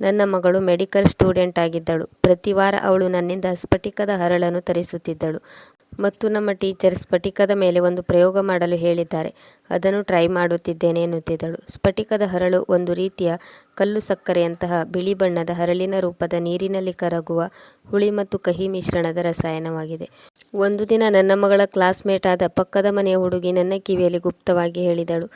ನನ್ನ ಮಗಳು medical student ಆಗಿದ್ದಳು. ಪ್ರತಿ ವಾರ ಅವಳು ನನ್ನಿಂದ ಸ್ಫಟಿಕದ ಹರಳನ್ನು ತರಿಸುತ್ತಿದ್ದಳು ಮತ್ತು ನಮ್ಮ ಟೀಚರ್ ಸ್ಫಟಿಕದ ಮೇಲೆ ಒಂದು ಪ್ರಯೋಗ ಮಾಡಲು ಹೇಳಿದ್ದಾರೆ. ಅದನ್ನು ಟ್ರೈ ಮಾಡುತ್ತಿದ್ದೇನೆ ಎನ್ನುತ್ತಿದ್ದಳು. ಸ್ಫಟಿಕದ ಹರಳು ಒಂದು ರೀತಿಯ ಕಲ್ಲು ಸಕ್ಕರೆಯಂತಹ ಬಿಳಿ ಬಣ್ಣದ ಹರಳಿನ ರೂಪದ ನೀರಿನಲ್ಲಿ ಕರಗುವ ಹುಳಿ ಮತ್ತು ಕಹಿ ಮಿಶ್ರಣದ ರಸಾಯನವಾಗಿದೆ. ಒಂದು ದಿನ ನನ್ನ ಮಗಳ ಕ್ಲಾಸ್ಮೇಟ್ ಆದ ಪಕ್ಕದ ಮನೆಯ ಹುಡುಗಿ ನನ್ನ ಕಿವಿಯಲ್ಲಿ ಗುಪ್ತವಾಗಿ ಹೇಳಿದಳು.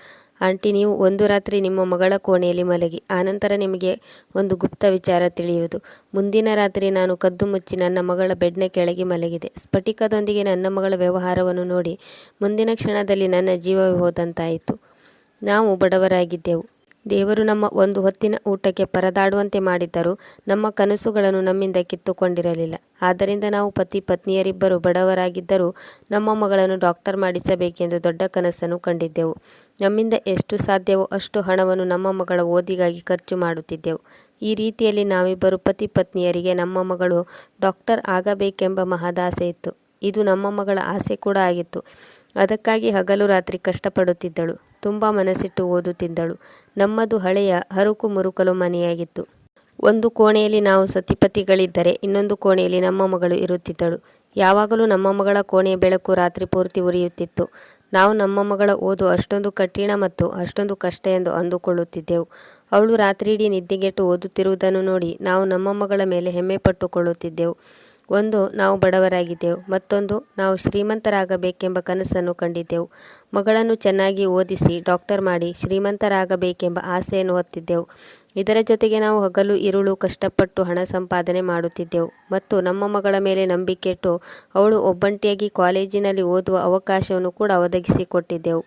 ಆಂಟಿ, ನೀವು ಒಂದು ರಾತ್ರಿ ನಿಮ್ಮ ಮಗಳ ಕೋಣೆಯಲ್ಲಿ ಮಲಗಿ ಆನಂತರ ನಿಮಗೆ ಒಂದು ಗುಪ್ತ ವಿಚಾರ ತಿಳಿಯುವುದು. ಮುಂದಿನ ರಾತ್ರಿ ನಾನು ಕದ್ದು ಮುಚ್ಚಿ ನನ್ನ ಮಗಳ ಬೆಡ್ನ ಕೆಳಗೆ ಮಲಗಿದೆ. ಸ್ಫಟಿಕದೊಂದಿಗೆ ನನ್ನ ಮಗಳ ವ್ಯವಹಾರವನ್ನು ನೋಡಿ, ಮುಂದಿನ ಕ್ಷಣದಲ್ಲಿ ನನ್ನ ಜೀವವೇ ಹೋದಂತಾಯಿತು. ನಾವು ಬಡವರಾಗಿದ್ದೆವು. ದೇವರು ನಮ್ಮ ಒಂದು ಹೊತ್ತಿನ ಊಟಕ್ಕೆ ಪರದಾಡುವಂತೆ ಮಾಡಿದ್ದರೂ ನಮ್ಮ ಕನಸುಗಳನ್ನು ನಮ್ಮಿಂದ ಕಿತ್ತುಕೊಂಡಿರಲಿಲ್ಲ. ಆದ್ದರಿಂದ ನಾವು ಪತಿ ಪತ್ನಿಯರಿಬ್ಬರು ಬಡವರಾಗಿದ್ದರೂ ನಮ್ಮ ಮಗಳನ್ನು ಡಾಕ್ಟರ್ ಮಾಡಿಸಬೇಕೆಂದು ದೊಡ್ಡ ಕನಸನ್ನು ಕಂಡಿದ್ದೆವು. ನಮ್ಮಿಂದ ಎಷ್ಟು ಸಾಧ್ಯವೋ ಅಷ್ಟು ಹಣವನ್ನು ನಮ್ಮ ಮಗಳ ಓದಿಗಾಗಿ ಖರ್ಚು ಮಾಡುತ್ತಿದ್ದೆವು. ಈ ರೀತಿಯಲ್ಲಿ ನಾವಿಬ್ಬರು ಪತಿ ಪತ್ನಿಯರಿಗೆ ನಮ್ಮ ಮಗಳು ಡಾಕ್ಟರ್ ಆಗಬೇಕೆಂಬ ಮಹದಾಸೆ ಇತ್ತು. ಇದು ನಮ್ಮ ಮಗಳ ಆಸೆ ಕೂಡ ಆಗಿತ್ತು. ಅದಕ್ಕಾಗಿ ಹಗಲು ರಾತ್ರಿ ಕಷ್ಟಪಡುತ್ತಿದ್ದಳು. ತುಂಬ ಮನಸ್ಸಿಟ್ಟು ಓದುತ್ತಿದ್ದಳು. ನಮ್ಮದು ಹಳೆಯ ಹರುಕು ಮುರುಕಲು ಮನೆಯಾಗಿತ್ತು. ಒಂದು ಕೋಣೆಯಲ್ಲಿ ನಾವು ಸತಿಪತಿಗಳಿದ್ದರೆ ಇನ್ನೊಂದು ಕೋಣೆಯಲ್ಲಿ ನಮ್ಮ ಮಗಳು ಇರುತ್ತಿದ್ದಳು. ಯಾವಾಗಲೂ ನಮ್ಮ ಮಗಳ ಕೋಣೆಯ ಬೆಳಕು ರಾತ್ರಿ ಪೂರ್ತಿ ಉರಿಯುತ್ತಿತ್ತು. ನಾವು ನಮ್ಮ ಮಗಳ ಓದು ಅಷ್ಟೊಂದು ಕಠಿಣ ಮತ್ತು ಅಷ್ಟೊಂದು ಕಷ್ಟ ಎಂದು ಅಂದುಕೊಳ್ಳುತ್ತಿದ್ದೆವು. ಅವಳು ರಾತ್ರಿಯಿಡೀ ನಿದ್ದೆಗೆಟ್ಟು ಓದುತ್ತಿರುವುದನ್ನು ನೋಡಿ ನಾವು ನಮ್ಮ ಮಗಳ ಮೇಲೆ ಹೆಮ್ಮೆ ಪಟ್ಟುಕೊಳ್ಳುತ್ತಿದ್ದೆವು. ಒಂದು ನಾವು ಬಡವರಾಗಿದ್ದೆವು, ಮತ್ತೊಂದು ನಾವು ಶ್ರೀಮಂತರಾಗಬೇಕೆಂಬ ಕನಸನ್ನು ಕಂಡಿದ್ದೆವು. ಮಗಳನ್ನು ಚೆನ್ನಾಗಿ ಓದಿಸಿ ಡಾಕ್ಟರ್ ಮಾಡಿ ಶ್ರೀಮಂತರಾಗಬೇಕೆಂಬ ಆಸೆಯನ್ನು ಹೊತ್ತಿದ್ದೆವು. ಇದರ ಜೊತೆಗೆ ನಾವು ಹಗಲು ಇರುಳು ಕಷ್ಟಪಟ್ಟು ಹಣ ಸಂಪಾದನೆ ಮಾಡುತ್ತಿದ್ದೆವು. ಮತ್ತು ನಮ್ಮ ಮಗಳ ಮೇಲೆ ನಂಬಿಕೆ ಇಟ್ಟು ಅವಳು ಒಬ್ಬಂಟಿಯಾಗಿ ಕಾಲೇಜಿನಲ್ಲಿ ಓದುವ ಅವಕಾಶವನ್ನು ಕೂಡ ಒದಗಿಸಿಕೊಟ್ಟಿದ್ದೆವು.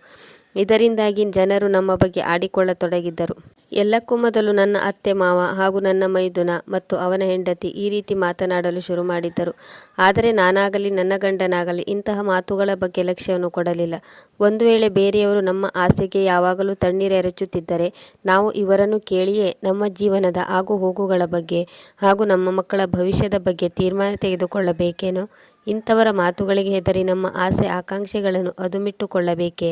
ಇದರಿಂದಾಗಿ ಜನರು ನಮ್ಮ ಬಗ್ಗೆ ಆಡಿಕೊಳ್ಳತೊಡಗಿದ್ದರು. ಎಲ್ಲಕ್ಕೂ ಮೊದಲು ನನ್ನ ಅತ್ತೆ ಮಾವ ಹಾಗೂ ನನ್ನ ಮೈದುನ ಮತ್ತು ಅವನ ಹೆಂಡತಿ ಈ ರೀತಿ ಮಾತನಾಡಲು ಶುರು ಮಾಡಿದ್ದರು. ಆದರೆ ನಾನಾಗಲಿ ನನ್ನ ಗಂಡನಾಗಲಿ ಇಂತಹ ಮಾತುಗಳ ಬಗ್ಗೆ ಲಕ್ಷ್ಯವನ್ನು ಕೊಡಲಿಲ್ಲ. ಒಂದು ವೇಳೆ ಬೇರೆಯವರು ನಮ್ಮ ಆಸೆಗೆ ಯಾವಾಗಲೂ ತಣ್ಣೀರೆರಚುತ್ತಿದ್ದರೆ ನಾವು ಇವರನ್ನು ಕೇಳಿಯೇ ನಮ್ಮ ಜೀವನದ ಆಗು ಹೋಗುಗಳ ಬಗ್ಗೆ ಹಾಗೂ ನಮ್ಮ ಮಕ್ಕಳ ಭವಿಷ್ಯದ ಬಗ್ಗೆ ತೀರ್ಮಾನ ತೆಗೆದುಕೊಳ್ಳಬೇಕೇನೋ? ಇಂಥವರ ಮಾತುಗಳಿಗೆ ಹೆದರಿ ನಮ್ಮ ಆಸೆ ಆಕಾಂಕ್ಷೆಗಳನ್ನು ಅದುಮಿಟ್ಟುಕೊಳ್ಳಬೇಕೇ?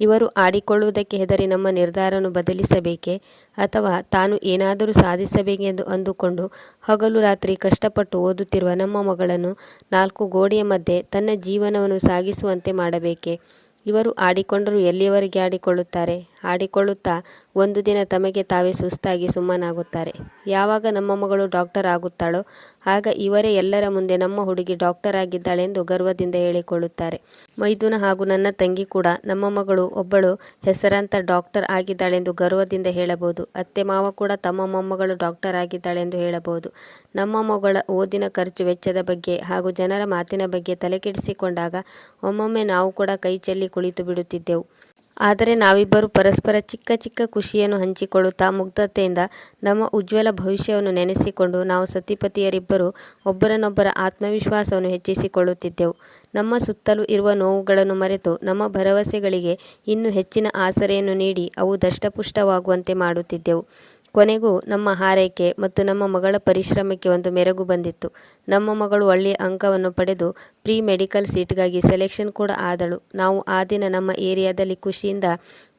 ಇವರು ಆಡಿಕೊಳ್ಳುವುದಕ್ಕೆ ಹೆದರಿ ನಮ್ಮ ನಿರ್ಧಾರವನ್ನು ಬದಲಿಸಬೇಕೇ ಅಥವಾ ತಾನು ಏನಾದರೂ ಸಾಧಿಸಬೇಕೆಂದು ಅಂದುಕೊಂಡು ಹಗಲು ರಾತ್ರಿ ಕಷ್ಟಪಟ್ಟು ಓದುತ್ತಿರುವ ನಮ್ಮ ಮಗಳನ್ನು ನಾಲ್ಕು ಗೋಡೆಯ ಮಧ್ಯೆ ತನ್ನ ಜೀವನವನ್ನು ಸಾಗಿಸುವಂತೆ ಮಾಡಬೇಕೆ? ಇವರು ಆಡಿಕೊಂಡರೂ ಎಲ್ಲಿಯವರೆಗೆ ಆಡಿಕೊಳ್ಳುತ್ತಾರೆ? ಆಡಿಕೊಳ್ಳುತ್ತಾ ಒಂದು ದಿನ ತಮಗೆ ತಾವೇ ಸುಸ್ತಾಗಿ ಸುಮ್ಮನಾಗುತ್ತಾರೆ. ಯಾವಾಗ ನಮ್ಮ ಮಗಳು ಡಾಕ್ಟರ್ ಆಗುತ್ತಾಳೋ, ಆಗ ಇವರೇ ಎಲ್ಲರ ಮುಂದೆ ನಮ್ಮ ಹುಡುಗಿ ಡಾಕ್ಟರ್ ಆಗಿದ್ದಾಳೆಂದು ಗರ್ವದಿಂದ ಹೇಳಿಕೊಳ್ಳುತ್ತಾರೆ. ಮೈದುನ ಹಾಗೂ ನನ್ನ ತಂಗಿ ಕೂಡ ನಮ್ಮ ಮಗಳು ಒಬ್ಬಳು ಹೆಸರಾಂತ ಡಾಕ್ಟರ್ ಆಗಿದ್ದಾಳೆಂದು ಗರ್ವದಿಂದ ಹೇಳಬಹುದು. ಅತ್ತೆ ಮಾವ ಕೂಡ ತಮ್ಮ ಮೊಮ್ಮಗಳು ಡಾಕ್ಟರ್ ಆಗಿದ್ದಾಳೆಂದು ಹೇಳಬಹುದು. ನಮ್ಮ ಮಗಳ ಓದಿನ ಖರ್ಚು ವೆಚ್ಚದ ಬಗ್ಗೆ ಹಾಗೂ ಜನರ ಮಾತಿನ ಬಗ್ಗೆ ತಲೆಕೆಡಿಸಿಕೊಂಡಾಗ ಒಮ್ಮೊಮ್ಮೆ ನಾವು ಕೂಡ ಕೈ ಚೆಲ್ಲಿ ಕುಳಿತು ಬಿಡುತ್ತಿದ್ದೆವು. ಆದರೆ ನಾವಿಬ್ಬರು ಪರಸ್ಪರ ಚಿಕ್ಕ ಚಿಕ್ಕ ಖುಷಿಯನ್ನು ಹಂಚಿಕೊಳ್ಳುತ್ತಾ ಮುಗ್ಧತೆಯಿಂದ ನಮ್ಮ ಉಜ್ವಲ ಭವಿಷ್ಯವನ್ನು ನೆನೆಸಿಕೊಂಡು ನಾವು ಸತಿಪತಿಯರಿಬ್ಬರು ಒಬ್ಬರನ್ನೊಬ್ಬರ ಆತ್ಮವಿಶ್ವಾಸವನ್ನು ಹೆಚ್ಚಿಸಿಕೊಳ್ಳುತ್ತಿದ್ದೆವು. ನಮ್ಮ ಸುತ್ತಲೂ ಇರುವ ನೋವುಗಳನ್ನು ಮರೆತು ನಮ್ಮ ಭರವಸೆಗಳಿಗೆ ಇನ್ನೂ ಹೆಚ್ಚಿನ ಆಸರೆಯನ್ನು ನೀಡಿ ಅವು ದಷ್ಟಪುಷ್ಟವಾಗುವಂತೆ ಮಾಡುತ್ತಿದ್ದೆವು. ಕೊನೆಗೂ ನಮ್ಮ ಹಾರೈಕೆ ಮತ್ತು ನಮ್ಮ ಮಗಳ ಪರಿಶ್ರಮಕ್ಕೆ ಒಂದು ಮೆರಗು ಬಂದಿತ್ತು. ನಮ್ಮ ಮಗಳು ಒಳ್ಳೆಯ ಅಂಕವನ್ನು ಪಡೆದು ಪ್ರೀ ಮೆಡಿಕಲ್ ಸೀಟ್ಗಾಗಿ ಸೆಲೆಕ್ಷನ್ ಕೂಡ ಆದಳು. ನಾವು ಆ ದಿನ ನಮ್ಮ ಏರಿಯಾದಲ್ಲಿ ಖುಷಿಯಿಂದ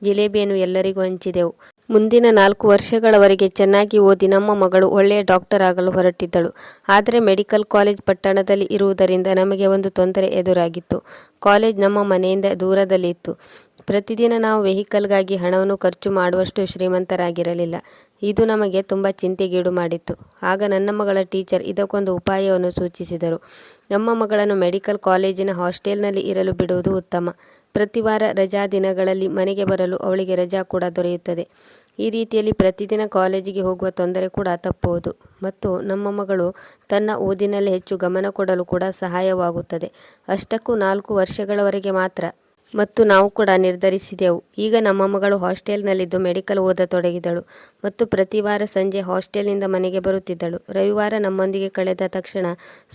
ಜಿಲೇಬಿಯನ್ನು ಎಲ್ಲರಿಗೂ ಹಂಚಿದೆವು. ಮುಂದಿನ ನಾಲ್ಕು ವರ್ಷಗಳವರೆಗೆ ಚೆನ್ನಾಗಿ ಓದಿ ನಮ್ಮ ಮಗಳು ಒಳ್ಳೆಯ ಡಾಕ್ಟರ್ ಆಗಲು ಹೊರಟಿದ್ದಳು. ಆದರೆ ಮೆಡಿಕಲ್ ಕಾಲೇಜ್ ಪಟ್ಟಣದಲ್ಲಿ ಇರುವುದರಿಂದ ನಮಗೆ ಒಂದು ತೊಂದರೆ ಎದುರಾಗಿತ್ತು. ಕಾಲೇಜ್ ನಮ್ಮ ಮನೆಯಿಂದ ದೂರದಲ್ಲಿತ್ತು. ಪ್ರತಿದಿನ ನಾವು ವೆಹಿಕಲ್ಗಾಗಿ ಹಣವನ್ನು ಖರ್ಚು ಮಾಡುವಷ್ಟು ಶ್ರೀಮಂತರಾಗಿರಲಿಲ್ಲ. ಇದು ನಮಗೆ ತುಂಬ ಚಿಂತೆಗೀಡು ಮಾಡಿತ್ತು. ಆಗ ನನ್ನ ಮಗಳ ಟೀಚರ್ ಇದಕ್ಕೊಂದು ಉಪಾಯವನ್ನು ಸೂಚಿಸಿದರು. ನಮ್ಮ ಮಗಳನ್ನು ಮೆಡಿಕಲ್ ಕಾಲೇಜಿನ ಹಾಸ್ಟೆಲ್ನಲ್ಲಿ ಇರಲು ಬಿಡುವುದು ಉತ್ತಮ. ಪ್ರತಿವಾರ ರಜಾ ದಿನಗಳಲ್ಲಿ ಮನೆಗೆ ಬರಲು ಅವಳಿಗೆ ರಜಾ ಕೂಡ ದೊರೆಯುತ್ತದೆ. ಈ ರೀತಿಯಲ್ಲಿ ಪ್ರತಿದಿನ ಕಾಲೇಜಿಗೆ ಹೋಗುವ ತೊಂದರೆ ಕೂಡ ತಪ್ಪುವುದು. ಮತ್ತು ನಮ್ಮ ಮಗಳು ತನ್ನ ಓದಿನಲ್ಲಿ ಹೆಚ್ಚು ಗಮನ ಕೊಡಲು ಕೂಡ ಸಹಾಯವಾಗುತ್ತದೆ. ಅಷ್ಟಕ್ಕೂ ನಾಲ್ಕು ವರ್ಷಗಳವರೆಗೆ ಮಾತ್ರ ಮತ್ತು ನಾವು ಕೂಡ ನಿರ್ಧರಿಸಿದೆವು. ಈಗ ನಮ್ಮ ಮಗಳು ಹಾಸ್ಟೆಲ್ನಲ್ಲಿದ್ದು ಮೆಡಿಕಲ್ ಓದ ತೊಡಗಿದಳು ಮತ್ತು ಪ್ರತಿ ವಾರ ಸಂಜೆ ಹಾಸ್ಟೆಲ್ನಿಂದ ಮನೆಗೆ ಬರುತ್ತಿದ್ದಳು. ರವಿವಾರ ನಮ್ಮೊಂದಿಗೆ ಕಳೆದ ತಕ್ಷಣ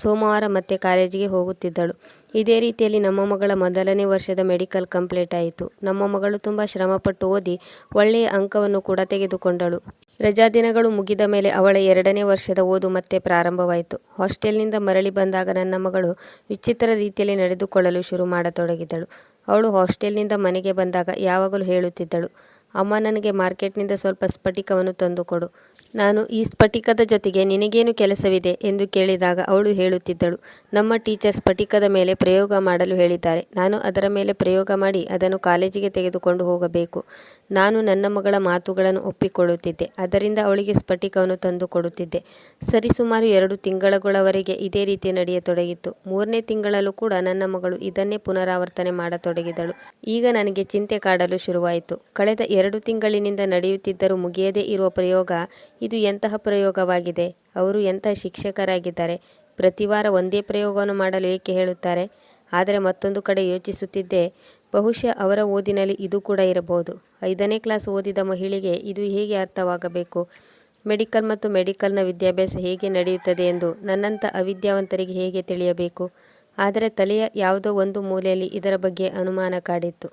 ಸೋಮವಾರ ಮತ್ತೆ ಕಾಲೇಜಿಗೆ ಹೋಗುತ್ತಿದ್ದಳು. ಇದೇ ರೀತಿಯಲ್ಲಿ ನಮ್ಮ ಮಗಳ ಮೊದಲನೇ ವರ್ಷದ ಮೆಡಿಕಲ್ ಕಂಪ್ಲೀಟ್ ಆಯಿತು. ನಮ್ಮ ಮಗಳು ತುಂಬ ಶ್ರಮಪಟ್ಟು ಓದಿ ಒಳ್ಳೆಯ ಅಂಕವನ್ನು ಕೂಡ ತೆಗೆದುಕೊಂಡಳು. ರಜಾ ದಿನಗಳು ಮುಗಿದ ಮೇಲೆ ಅವಳ ಎರಡನೇ ವರ್ಷದ ಓದು ಮತ್ತೆ ಪ್ರಾರಂಭವಾಯಿತು. ಹಾಸ್ಟೆಲ್ನಿಂದ ಮರಳಿ ಬಂದಾಗ ನನ್ನ ಮಗಳು ವಿಚಿತ್ರ ರೀತಿಯಲ್ಲಿ ನಡೆದುಕೊಳ್ಳಲು ಶುರು ಮಾಡತೊಡಗಿದಳು. ಅವಳು ಹಾಸ್ಟೆಲ್ನಿಂದ ಮನೆಗೆ ಬಂದಾಗ ಯಾವಾಗಲೂ ಹೇಳುತ್ತಿದ್ದಳು. ಅಮ್ಮ ನನಗೆ ಮಾರ್ಕೆಟ್ನಿಂದ ಸ್ವಲ್ಪ ಸ್ಫಟಿಕವನ್ನು ತಂದುಕೊಡು ನಾನು ಈ ಸ್ಫಟಿಕದ ಜೊತೆಗೆ ನಿನಗೇನು ಕೆಲಸವಿದೆ ಎಂದು ಕೇಳಿದಾಗ ಅವಳು ಹೇಳುತ್ತಿದ್ದಳು. ನಮ್ಮ ಟೀಚರ್ ಸ್ಫಟಿಕದ ಮೇಲೆ ಪ್ರಯೋಗ ಮಾಡಲು ಹೇಳಿದ್ದಾರೆ. ನಾನು ಅದರ ಮೇಲೆ ಪ್ರಯೋಗ ಮಾಡಿ ಅದನ್ನು ಕಾಲೇಜಿಗೆ ತೆಗೆದುಕೊಂಡು ಹೋಗಬೇಕು. ನಾನು ನನ್ನ ಮಗಳ ಮಾತುಗಳನ್ನು ಒಪ್ಪಿಕೊಳ್ಳುತ್ತಿದ್ದೆ. ಅದರಿಂದ ಅವಳಿಗೆ ಸ್ಫಟಿಕವನ್ನು ತಂದು ಕೊಡುತ್ತಿದ್ದೆ. ಸರಿಸುಮಾರು ಎರಡು ತಿಂಗಳುಗಳವರೆಗೆ ಇದೇ ರೀತಿ ನಡೆಯತೊಡಗಿತ್ತು. ಮೂರನೇ ತಿಂಗಳಲ್ಲೂ ಕೂಡ ನನ್ನ ಮಗಳು ಇದನ್ನೇ ಪುನರಾವರ್ತನೆ ಮಾಡತೊಡಗಿದಳು. ಈಗ ನನಗೆ ಚಿಂತೆ ಕಾಡಲು ಶುರುವಾಯಿತು. ಕಳೆದ ಎರಡು ತಿಂಗಳಿನಿಂದ ನಡೆಯುತ್ತಿದ್ದರೂ ಮುಗಿಯದೇ ಇರುವ ಪ್ರಯೋಗ ಇದು ಎಂತಹ ಪ್ರಯೋಗವಾಗಿದೆ? ಅವರು ಎಂತಹ ಶಿಕ್ಷಕರಾಗಿದ್ದಾರೆ? ಪ್ರತಿವಾರ ಒಂದೇ ಪ್ರಯೋಗವನ್ನು ಮಾಡಲು ಏಕೆ ಹೇಳುತ್ತಾರೆ? ಆದರೆ ಮತ್ತೊಂದು ಕಡೆ ಯೋಚಿಸುತ್ತಿದ್ದೆ, ಬಹುಶಃ ಅವರ ಓದಿನಲ್ಲಿ ಇದು ಕೂಡ ಇರಬಹುದು. ಐದನೇ ಕ್ಲಾಸ್ ಓದಿದ ಮಹಿಳೆಗೆ ಇದು ಹೇಗೆ ಅರ್ಥವಾಗಬೇಕು? ಮೆಡಿಕಲ್ ಮತ್ತು ಮೆಡಿಕಲ್ನ ವಿದ್ಯಾಭ್ಯಾಸ ಹೇಗೆ ನಡೆಯುತ್ತದೆ ಎಂದು ನನ್ನಂಥ ಅವಿದ್ಯಾವಂತರಿಗೆ ಹೇಗೆ ತಿಳಿಯಬೇಕು? ಆದರೆ ತಲೆಯ ಯಾವುದೋ ಒಂದು ಮೂಲೆಯಲ್ಲಿ ಇದರ ಬಗ್ಗೆ ಅನುಮಾನ ಕಾಡಿತ್ತು.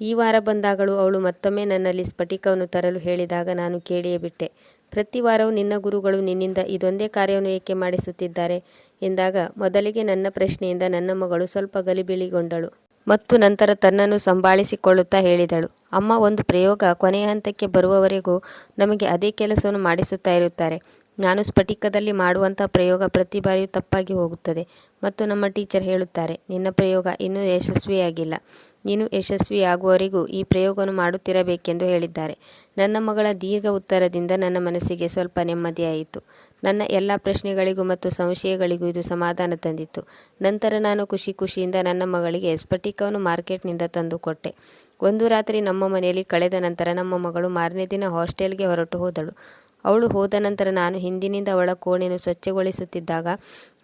ಈ ವಾರ ಬಂದಾಗಲೂ ಅವಳು ಮತ್ತೊಮ್ಮೆ ನನ್ನಲ್ಲಿ ಸ್ಫಟಿಕವನ್ನು ತರಲು ಹೇಳಿದಾಗ ನಾನು ಕೇಳಿಯೇ ಬಿಟ್ಟೆ. ಪ್ರತಿ ವಾರವೂ ನಿನ್ನ ಗುರುಗಳು ನಿನ್ನಿಂದ ಇದೊಂದೇ ಕಾರ್ಯವನ್ನು ಏಕೆ ಮಾಡಿಸುತ್ತಿದ್ದಾರೆ? ಎಂದಾಗ, ಮೊದಲಿಗೆ ನನ್ನ ಪ್ರಶ್ನೆಯಿಂದ ನನ್ನ ಮಗಳು ಸ್ವಲ್ಪ ಗಲಿಬಿಳಿಗೊಂಡಳು ಮತ್ತು ನಂತರ ತನ್ನನ್ನು ಸಂಭಾಳಿಸಿಕೊಳ್ಳುತ್ತಾ ಹೇಳಿದಳು. ಅಮ್ಮ, ಒಂದು ಪ್ರಯೋಗ ಕೊನೆಯ ಹಂತಕ್ಕೆ ಬರುವವರೆಗೂ ನಮಗೆ ಅದೇ ಕೆಲಸವನ್ನು ಮಾಡಿಸುತ್ತಾ ಇರುತ್ತಾರೆ. ನಾನು ಸ್ಫಟಿಕದಲ್ಲಿ ಮಾಡುವಂಥ ಪ್ರಯೋಗ ಪ್ರತಿ ಬಾರಿಯೂ ತಪ್ಪಾಗಿ ಹೋಗುತ್ತದೆ. ಮತ್ತು ನಮ್ಮ ಟೀಚರ್ ಹೇಳುತ್ತಾರೆ, ನಿನ್ನ ಪ್ರಯೋಗ ಇನ್ನೂ ಯಶಸ್ವಿಯಾಗಿಲ್ಲ. ನೀನು ಯಶಸ್ವಿಯಾಗುವವರೆಗೂ ಈ ಪ್ರಯೋಗವನ್ನು ಮಾಡುತ್ತಿರಬೇಕೆಂದು ಹೇಳಿದ್ದಾರೆ. ನನ್ನ ಮಗಳ ದೀರ್ಘ ಉತ್ತರದಿಂದ ನನ್ನ ಮನಸ್ಸಿಗೆ ಸ್ವಲ್ಪ ನೆಮ್ಮದಿಯಾಯಿತು. ನನ್ನ ಎಲ್ಲ ಪ್ರಶ್ನೆಗಳಿಗೂ ಮತ್ತು ಸಂಶಯಗಳಿಗೂ ಇದು ಸಮಾಧಾನ ತಂದಿತ್ತು. ನಂತರ ನಾನು ಖುಷಿ ಖುಷಿಯಿಂದ ನನ್ನ ಮಗಳಿಗೆ ಸ್ಫಟಿಕವನ್ನು ಮಾರ್ಕೆಟ್ನಿಂದ ತಂದುಕೊಟ್ಟೆ ಒಂದು ರಾತ್ರಿ ನಮ್ಮ ಮನೆಯಲ್ಲಿ ಕಳೆದ ನಂತರ ನಮ್ಮ ಮಗಳು ಮಾರನೇ ದಿನ ಹಾಸ್ಟೆಲ್ಗೆ ಹೊರಟು ಹೋದಳು. ಅವಳು ಹೋದ ನಂತರ ನಾನು ಹಿಂದಿನಿಂದ ಅವಳ ಕೋಣೆಯನ್ನು ಸ್ವಚ್ಛಗೊಳಿಸುತ್ತಿದ್ದಾಗ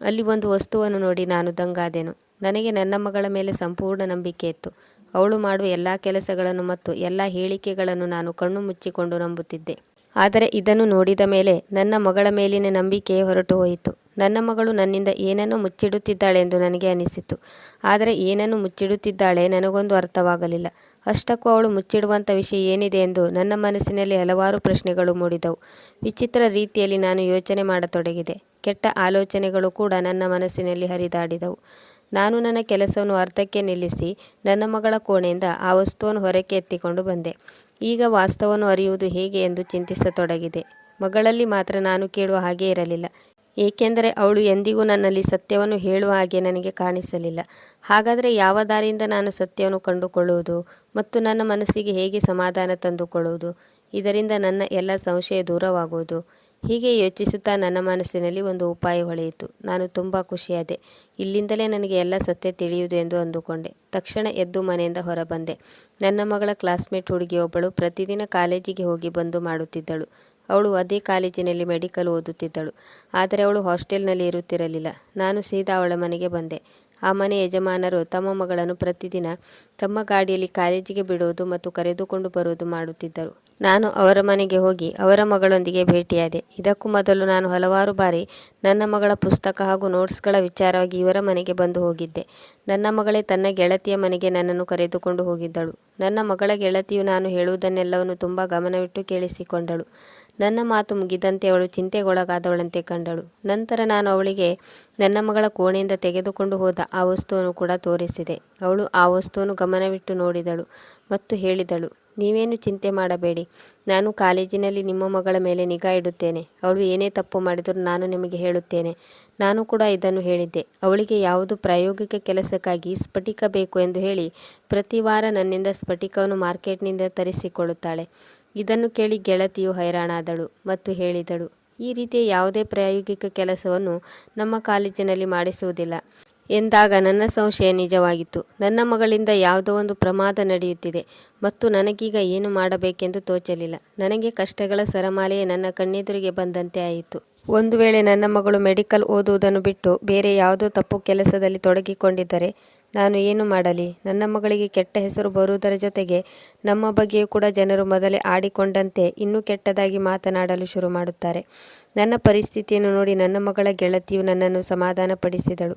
ಅಲ್ಲಿ ಒಂದು ವಸ್ತುವನ್ನು ನೋಡಿ ನಾನು ದಂಗಾದೆನು. ನನಗೆ ನನ್ನ ಮಗಳ ಮೇಲೆ ಸಂಪೂರ್ಣ ನಂಬಿಕೆ ಇತ್ತು. ಅವಳು ಮಾಡುವ ಎಲ್ಲ ಕೆಲಸಗಳನ್ನು ಮತ್ತು ಎಲ್ಲ ಹೇಳಿಕೆಗಳನ್ನು ನಾನು ಕಣ್ಣು ಮುಚ್ಚಿಕೊಂಡು ನಂಬುತ್ತಿದ್ದೆ. ಆದರೆ ಇದನ್ನು ನೋಡಿದ ಮೇಲೆ ನನ್ನ ಮಗಳ ಮೇಲಿನ ನಂಬಿಕೆ ಹೊರಟು ಹೋಯಿತು. ನನ್ನ ಮಗಳು ನನ್ನಿಂದ ಏನನ್ನು ಮುಚ್ಚಿಡುತ್ತಿದ್ದಾಳೆ ಎಂದು ನನಗೆ ಅನಿಸಿತು. ಆದರೆ ಏನನ್ನು ಮುಚ್ಚಿಡುತ್ತಿದ್ದಾಳೆ ನನಗೊಂದು ಅರ್ಥವಾಗಲಿಲ್ಲ. ಅಷ್ಟಕ್ಕೂ ಅವಳು ಮುಚ್ಚಿಡುವಂಥ ವಿಷಯ ಏನಿದೆ ಎಂದು ನನ್ನ ಮನಸ್ಸಿನಲ್ಲಿ ಹಲವಾರು ಪ್ರಶ್ನೆಗಳು ಮೂಡಿದವು. ವಿಚಿತ್ರ ರೀತಿಯಲ್ಲಿ ನಾನು ಯೋಚನೆ ಮಾಡತೊಡಗಿದೆ. ಕೆಟ್ಟ ಆಲೋಚನೆಗಳು ಕೂಡ ನನ್ನ ಮನಸ್ಸಿನಲ್ಲಿ ಹರಿದಾಡಿದವು. ನಾನು ನನ್ನ ಕೆಲಸವನ್ನು ಅರ್ಥಕ್ಕೆ ನಿಲ್ಲಿಸಿ ನನ್ನ ಮಗಳ ಕೋಣೆಯಿಂದ ಆ ವಸ್ತುವನ್ನು ಹೊರಕ್ಕೆ ಎತ್ತಿಕೊಂಡು ಬಂದೆ. ಈಗ ವಾಸ್ತವವನ್ನು ಅರಿಯುವುದು ಹೇಗೆ ಎಂದು ಚಿಂತಿಸತೊಡಗಿದೆ. ಮಗಳಲ್ಲಿ ಮಾತ್ರ ನಾನು ಕೇಳುವ ಹಾಗೆ ಇರಲಿಲ್ಲ. ಏಕೆಂದರೆ ಅವಳು ಎಂದಿಗೂ ನನ್ನಲ್ಲಿ ಸತ್ಯವನ್ನು ಹೇಳುವ ಹಾಗೆ ನನಗೆ ಕಾಣಿಸಲಿಲ್ಲ. ಹಾಗಾದರೆ ಯಾವ ದಾರಿಯಿಂದ ನಾನು ಸತ್ಯವನ್ನು ಕಂಡುಕೊಳ್ಳುವುದು ಮತ್ತು ನನ್ನ ಮನಸ್ಸಿಗೆ ಹೇಗೆ ಸಮಾಧಾನ ತಂದುಕೊಳ್ಳುವುದು? ಇದರಿಂದ ನನ್ನ ಎಲ್ಲ ಸಂಶಯ ದೂರವಾಗುವುದು. ಹೀಗೆ ಯೋಚಿಸುತ್ತಾ ನನ್ನ ಮನಸ್ಸಿನಲ್ಲಿ ಒಂದು ಉಪಾಯ ಹೊಳೆಯಿತು. ನಾನು ತುಂಬ ಖುಷಿಯಾದೆ. ಇಲ್ಲಿಂದಲೇ ನನಗೆ ಎಲ್ಲ ಸತ್ಯ ತಿಳಿಯುವುದು ಎಂದು ಅಂದುಕೊಂಡೆ. ತಕ್ಷಣ ಎದ್ದು ಮನೆಯಿಂದ ಹೊರಬಂದೆ. ನನ್ನ ಮಗಳ ಕ್ಲಾಸ್ಮೇಟ್ ಹುಡುಗಿಯೊಬ್ಬಳು ಪ್ರತಿದಿನ ಕಾಲೇಜಿಗೆ ಹೋಗಿ ಬಂದು ಮಾಡುತ್ತಿದ್ದಳು. ಅವಳು ಅದೇ ಕಾಲೇಜಿನಲ್ಲಿ ಮೆಡಿಕಲ್ ಓದುತ್ತಿದ್ದಳು. ಆದರೆ ಅವಳು ಹಾಸ್ಟೆಲ್ನಲ್ಲಿ ಇರುತ್ತಿರಲಿಲ್ಲ. ನಾನು ಸೀದಾ ಅವಳ ಮನೆಗೆ ಬಂದೆ. ಆ ಮನೆ ಯಜಮಾನರು ತಮ್ಮ ಮಗಳನ್ನು ಪ್ರತಿದಿನ ತಮ್ಮ ಗಾಡಿಯಲ್ಲಿ ಕಾಲೇಜಿಗೆ ಬಿಡುವುದು ಮತ್ತು ಕರೆದುಕೊಂಡು ಬರುವುದು ಮಾಡುತ್ತಿದ್ದರು. ನಾನು ಅವರ ಮನೆಗೆ ಹೋಗಿ ಅವರ ಮಗಳೊಂದಿಗೆ ಭೇಟಿಯಾದೆ. ಇದಕ್ಕೂ ಮೊದಲು ನಾನು ಹಲವಾರು ಬಾರಿ ನನ್ನ ಮಗಳ ಪುಸ್ತಕ ಹಾಗೂ ನೋಟ್ಸ್ಗಳ ವಿಚಾರವಾಗಿ ಇವರ ಮನೆಗೆ ಬಂದು ಹೋಗಿದ್ದೆ. ನನ್ನ ಮಗಳೇ ತನ್ನ ಗೆಳತಿಯ ಮನೆಗೆ ನನ್ನನ್ನು ಕರೆದುಕೊಂಡು ಹೋಗಿದ್ದಳು. ನನ್ನ ಮಗಳ ಗೆಳತಿಯು ನಾನು ಹೇಳುವುದನ್ನೆಲ್ಲವನ್ನು ತುಂಬ ಗಮನವಿಟ್ಟು ಕೇಳಿಸಿಕೊಂಡಳು. ನನ್ನ ಮಾತು ಮುಗಿದಂತೆ ಅವಳು ಚಿಂತೆಗೊಳಗಾದವಳಂತೆ ಕಂಡಳು. ನಂತರ ನಾನು ಅವಳಿಗೆ, ನನ್ನ ಮಗಳ ಕೋಣೆಯಿಂದ ತೆಗೆದುಕೊಂಡು ಹೋದ ಆ ವಸ್ತುವನ್ನು ಕೂಡ ತೋರಿಸಿದೆ. ಅವಳು ಆ ವಸ್ತುವನ್ನು ಗಮನವಿಟ್ಟು ನೋಡಿದಳು ಮತ್ತು ಹೇಳಿದಳು, ನೀವೇನು ಚಿಂತೆ ಮಾಡಬೇಡಿ. ನಾನು ಕಾಲೇಜಿನಲ್ಲಿ ನಿಮ್ಮ ಮಗಳ ಮೇಲೆ ನಿಗಾ ಇಡುತ್ತೇನೆ. ಅವಳು ಏನೇ ತಪ್ಪು ಮಾಡಿದರೂ ನಾನು ನಿಮಗೆ ಹೇಳುತ್ತೇನೆ. ನಾನು ಕೂಡ ಇದನ್ನು ಹೇಳಿದ್ದೆ. ಅವಳಿಗೆ ಯಾವುದು ಪ್ರಾಯೋಗಿಕ ಕೆಲಸಕ್ಕಾಗಿ ಸ್ಫಟಿಕ ಬೇಕು ಎಂದು ಹೇಳಿ ಪ್ರತಿ ವಾರ ನನ್ನಿಂದ ಸ್ಫಟಿಕವನ್ನು ಮಾರ್ಕೆಟ್ನಿಂದ ತರಿಸಿಕೊಳ್ಳುತ್ತಾಳೆ. ಇದನ್ನು ಕೇಳಿ ಗೆಳತಿಯು ಹೈರಾಣಾದಳು ಮತ್ತು ಹೇಳಿದಳು, ಈ ರೀತಿಯ ಯಾವುದೇ ಪ್ರಾಯೋಗಿಕ ಕೆಲಸವನ್ನು ನಮ್ಮ ಕಾಲೇಜಿನಲ್ಲಿ ಮಾಡಿಸುವುದಿಲ್ಲ. ಎಂದಾಗ ನನ್ನ ಸಂಶಯ ನಿಜವಾಗಿತ್ತು. ನನ್ನ ಮಗಳಿಂದ ಯಾವುದೋ ಒಂದು ಪ್ರಮಾದ ನಡೆಯುತ್ತಿದೆ ಮತ್ತು ನನಗೀಗ ಏನು ಮಾಡಬೇಕೆಂದು ತೋಚಲಿಲ್ಲ. ನನಗೆ ಕಷ್ಟಗಳ ಸರಮಾಲೆಯೇ ನನ್ನ ಕಣ್ಣೆದುರಿಗೆ ಬಂದಂತೆ ಆಯಿತು. ಒಂದು ವೇಳೆ ನನ್ನ ಮಗಳು ಮೆಡಿಕಲ್ ಓದುವುದನ್ನು ಬಿಟ್ಟು ಬೇರೆ ಯಾವುದೋ ತಪ್ಪು ಕೆಲಸದಲ್ಲಿ ತೊಡಗಿಕೊಂಡಿದ್ದರೆ ನಾನು ಏನು ಮಾಡಲಿ? ನನ್ನ ಮಗಳಿಗೆ ಕೆಟ್ಟ ಹೆಸರು ಬರುವುದರ ಜೊತೆಗೆ ನಮ್ಮ ಬಗ್ಗೆಯೂ ಕೂಡ ಜನರು ಮೊದಲೇ ಆಡಿಕೊಂಡಂತೆ ಇನ್ನೂ ಕೆಟ್ಟದಾಗಿ ಮಾತನಾಡಲು ಶುರು ಮಾಡುತ್ತಾರೆ. ನನ್ನ ಪರಿಸ್ಥಿತಿಯನ್ನು ನೋಡಿ ನನ್ನ ಮಗಳ ಗೆಳತಿಯು ನನ್ನನ್ನು ಸಮಾಧಾನಪಡಿಸಿದಳು.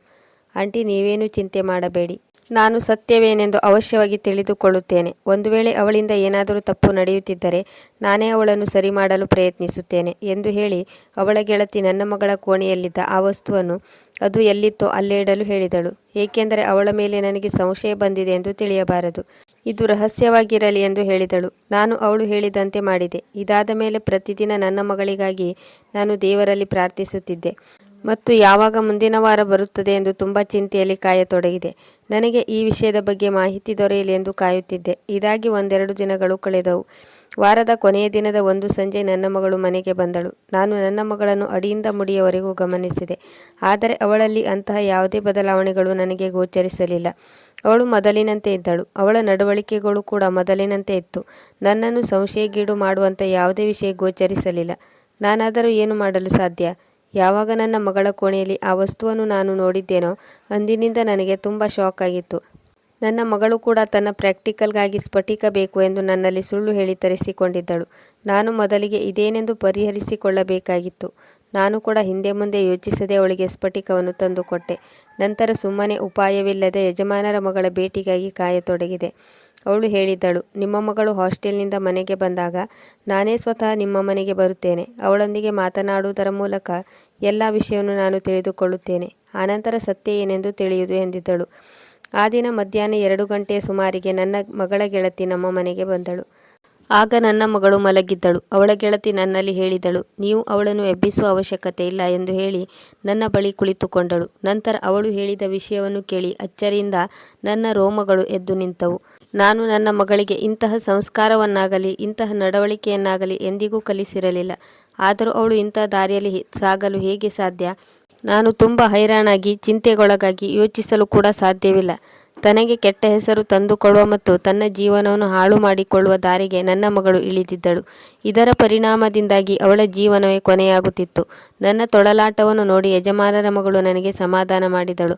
ಆಂಟಿ, ನೀವೇನು ಚಿಂತೆ ಮಾಡಬೇಡಿ. ನಾನು ಸತ್ಯವೇನೆಂದು ಅವಶ್ಯವಾಗಿ ತಿಳಿದುಕೊಳ್ಳುತ್ತೇನೆ. ಒಂದು ವೇಳೆ ಅವಳಿಂದ ಏನಾದರೂ ತಪ್ಪು ನಡೆಯುತ್ತಿದ್ದರೆ ನಾನೇ ಅವಳನ್ನು ಸರಿ ಮಾಡಲು ಪ್ರಯತ್ನಿಸುತ್ತೇನೆ ಎಂದು ಹೇಳಿ ಅವಳ ಗೆಳತಿ ನನ್ನ ಮಗಳ ಕೋಣೆಯಲ್ಲಿದ್ದ ಆ ವಸ್ತುವನ್ನು ಅದು ಎಲ್ಲಿತ್ತೋ ಅಲ್ಲೇ ಇಡಲು ಹೇಳಿದಳು. ಏಕೆಂದರೆ ಅವಳ ಮೇಲೆ ನನಗೆ ಸಂಶಯ ಬಂದಿದೆ ಎಂದು ತಿಳಿಯಬಾರದು. ಇದು ರಹಸ್ಯವಾಗಿರಲಿ ಎಂದು ಹೇಳಿದಳು. ನಾನು ಅವಳು ಹೇಳಿದಂತೆ ಮಾಡಿದೆ. ಇದಾದ ಮೇಲೆ ಪ್ರತಿದಿನ ನನ್ನ ಮಗಳಿಗಾಗಿ ನಾನು ದೇವರಲ್ಲಿ ಪ್ರಾರ್ಥಿಸುತ್ತಿದ್ದೆ. ಮತ್ತು ಯಾವಾಗ ಮುಂದಿನ ವಾರ ಬರುತ್ತದೆ ಎಂದು ತುಂಬ ಚಿಂತೆಯಲ್ಲಿ ಕಾಯತೊಡಗಿದೆ. ನನಗೆ ಈ ವಿಷಯದ ಬಗ್ಗೆ ಮಾಹಿತಿ ದೊರೆಯಲಿ ಎಂದು ಕಾಯುತ್ತಿದ್ದೆ. ಇದಾಗಿ ಒಂದೆರಡು ದಿನಗಳು ಕಳೆದವು. ವಾರದ ಕೊನೆಯ ದಿನದ ಒಂದು ಸಂಜೆ ನನ್ನ ಮಗಳು ಮನೆಗೆ ಬಂದಳು. ನಾನು ನನ್ನ ಮಗಳನ್ನು ಅಡಿಯಿಂದ ಮುಡಿಯವರೆಗೂ ಗಮನಿಸಿದೆ. ಆದರೆ ಅವಳಲ್ಲಿ ಅಂತಹ ಯಾವುದೇ ಬದಲಾವಣೆಗಳು ನನಗೆ ಗೋಚರಿಸಲಿಲ್ಲ. ಅವಳು ಮೊದಲಿನಂತೆ ಇದ್ದಳು. ಅವಳ ನಡವಳಿಕೆಗಳು ಕೂಡ ಮೊದಲಿನಂತೆ ಇತ್ತು. ನನ್ನನ್ನು ಸಂಶಯಗೀಡು ಮಾಡುವಂಥ ಯಾವುದೇ ವಿಷಯ ಗೋಚರಿಸಲಿಲ್ಲ. ನಾನಾದರೂ ಏನು ಮಾಡಲು ಸಾಧ್ಯ? ಯಾವಾಗ ನನ್ನ ಮಗಳ ಕೋಣೆಯಲ್ಲಿ ಆ ವಸ್ತುವನ್ನು ನಾನು ನೋಡಿದ್ದೇನೋ ಅಂದಿನಿಂದ ನನಗೆ ತುಂಬ ಶಾಕ್ ಆಗಿತ್ತು. ನನ್ನ ಮಗಳು ಕೂಡ ತನ್ನ ಪ್ರಾಕ್ಟಿಕಲ್ಗಾಗಿ ಸ್ಫಟಿಕ ಬೇಕು ಎಂದು ನನ್ನಲ್ಲಿ ಸುಳ್ಳು ಹೇಳಿ ತರಿಸಿಕೊಂಡಿದ್ದಳು. ನಾನು ಮೊದಲಿಗೆ ಇದೇನೆಂದು ಪರಿಹರಿಸಿಕೊಳ್ಳಬೇಕಾಗಿತ್ತು. ನಾನು ಕೂಡ ಹಿಂದೆ ಮುಂದೆ ಯೋಚಿಸದೆ ಅವಳಿಗೆ ಸ್ಫಟಿಕವನ್ನು ತಂದುಕೊಟ್ಟೆ. ನಂತರ ಸುಮ್ಮನೆ ಉಪಾಯವಿಲ್ಲದೆ ಯಜಮಾನರ ಮಗಳ ಭೇಟಿಗಾಗಿ ಕಾಯತೊಡಗಿದೆ. ಅವಳು ಹೇಳಿದ್ದಳು. ನಿಮ್ಮ ಮಗಳು ಹಾಸ್ಟೆಲ್ನಿಂದ ಮನೆಗೆ ಬಂದಾಗ ನಾನೇ ಸ್ವತಃ ನಿಮ್ಮ ಮನೆಗೆ ಬರುತ್ತೇನೆ. ಅವಳೊಂದಿಗೆ ಮಾತನಾಡುವುದರ ಮೂಲಕ ಎಲ್ಲ ವಿಷಯವನ್ನು ನಾನು ತಿಳಿದುಕೊಳ್ಳುತ್ತೇನೆ. ಆನಂತರ ಸತ್ಯ ಏನೆಂದು ತಿಳಿಯುವುದು ಎಂದಿದ್ದಳು. ಆ ದಿನ ಮಧ್ಯಾಹ್ನ ಎರಡು ಗಂಟೆಯ ಸುಮಾರಿಗೆ ನನ್ನ ಮಗಳ ಗೆಳತಿ ನಮ್ಮ ಮನೆಗೆ ಬಂದಳು. ಆಗ ನನ್ನ ಮಗಳು ಮಲಗಿದ್ದಳು. ಅವಳ ಗೆಳತಿ ನನ್ನಲ್ಲಿ ಹೇಳಿದಳು, ನೀವು ಅವಳನ್ನು ಎಬ್ಬಿಸುವ ಅವಶ್ಯಕತೆ ಇಲ್ಲ ಎಂದು ಹೇಳಿ ನನ್ನ ಬಳಿ ಕುಳಿತುಕೊಂಡಳು. ನಂತರ ಅವಳು ಹೇಳಿದ ವಿಷಯವನ್ನು ಕೇಳಿ ಅಚ್ಚರಿಯಿಂದ ನನ್ನ ರೋಮಗಳು ಎದ್ದು ನಿಂತವು. ನಾನು ನನ್ನ ಮಗಳಿಗೆ ಇಂತಹ ಸಂಸ್ಕಾರವನ್ನಾಗಲಿ, ಇಂತಹ ನಡವಳಿಕೆಯನ್ನಾಗಲಿ ಎಂದಿಗೂ ಕಲಿಸಿರಲಿಲ್ಲ. ಆದರೂ ಅವಳು ಇಂತಹ ದಾರಿಯಲ್ಲಿ ಸಾಗಲು ಹೇಗೆ ಸಾಧ್ಯ? ನಾನು ತುಂಬ ಹೈರಾಣಾಗಿ, ಚಿಂತೆಗೊಳಗಾಗಿ ಯೋಚಿಸಲು ಕೂಡ ಸಾಧ್ಯವಿಲ್ಲ. ತನಗೆ ಕೆಟ್ಟ ಹೆಸರು ತಂದುಕೊಳ್ಳುವ ಮತ್ತು ತನ್ನ ಜೀವನವನ್ನು ಹಾಳು ಮಾಡಿಕೊಳ್ಳುವ ದಾರಿಗೆ ನನ್ನ ಮಗಳು ಇಳಿದಿದ್ದಳು. ಇದರ ಪರಿಣಾಮದಿಂದಾಗಿ ಅವಳ ಜೀವನವೇ ಕೊನೆಯಾಗುತ್ತಿತ್ತು. ನನ್ನ ತೊಳಲಾಟವನ್ನು ನೋಡಿ ಯಜಮಾನರ ಮಗಳು ನನಗೆ ಸಮಾಧಾನ ಮಾಡಿದಳು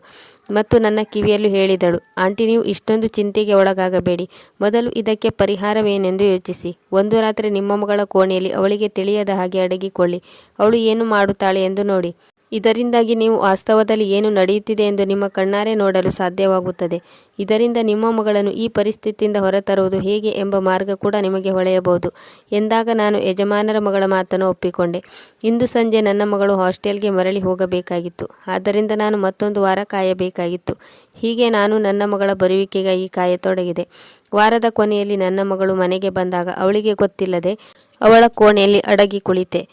ಮತ್ತು ನನ್ನ ಕಿವಿಯಲ್ಲಿ ಹೇಳಿದಳು, ಆಂಟಿ, ನೀವು ಇಷ್ಟೊಂದು ಚಿಂತೆಗೆ ಒಳಗಾಗಬೇಡಿ. ಮೊದಲು ಇದಕ್ಕೆ ಪರಿಹಾರವೇನೆಂದು ಯೋಚಿಸಿ. ಒಂದು ರಾತ್ರಿ ನಿಮ್ಮ ಮಗಳ ಕೋಣೆಯಲ್ಲಿ ಅವಳಿಗೆ ತಿಳಿಯದ ಹಾಗೆ ಅಡಗಿಕೊಳ್ಳಿ. ಅವಳು ಏನು ಮಾಡುತ್ತಾಳೆ ಎಂದು ನೋಡಿ. ಇದರಿಂದಾಗಿ ನೀವು ವಾಸ್ತವದಲ್ಲಿ ಏನು ನಡೆಯುತ್ತಿದೆ ಎಂದು ನಿಮ್ಮ ಕಣ್ಣಾರೆ ನೋಡಲು ಸಾಧ್ಯವಾಗುತ್ತದೆ. ಇದರಿಂದ ನಿಮ್ಮ ಮಗಳನ್ನು ಈ ಪರಿಸ್ಥಿತಿಯಿಂದ ಹೊರತರುವುದು ಹೇಗೆ ಎಂಬ ಮಾರ್ಗ ಕೂಡ ನಿಮಗೆ ಹೊಳೆಯಬಹುದು. ಎಂದಾಗ ನಾನು ಯಜಮಾನರ ಮಗಳ ಮಾತನ್ನು ಒಪ್ಪಿಕೊಂಡೆ. ಇಂದು ಸಂಜೆ ನನ್ನ ಮಗಳು ಹಾಸ್ಟೆಲ್ಗೆ ಮರಳಿ ಹೋಗಬೇಕಾಗಿತ್ತು. ಆದ್ದರಿಂದ ನಾನು ಮತ್ತೊಂದು ವಾರ ಕಾಯಬೇಕಾಗಿತ್ತು. ಹೀಗೆ ನಾನು ನನ್ನ ಮಗಳ ಬರುವಿಕೆಗಾಗಿ ಕಾಯತೊಡಗಿದೆ ವಾರದ ಕೊನೆಯಲ್ಲಿ ನನ್ನ ಮಗಳು ಮನೆಗೆ ಬಂದಾಗ ಅವಳಿಗೆ ಗೊತ್ತಿಲ್ಲದೆ ಅವಳ ಕೋಣೆಯಲ್ಲಿ ಅಡಗಿ ಕುಳಿತೆ.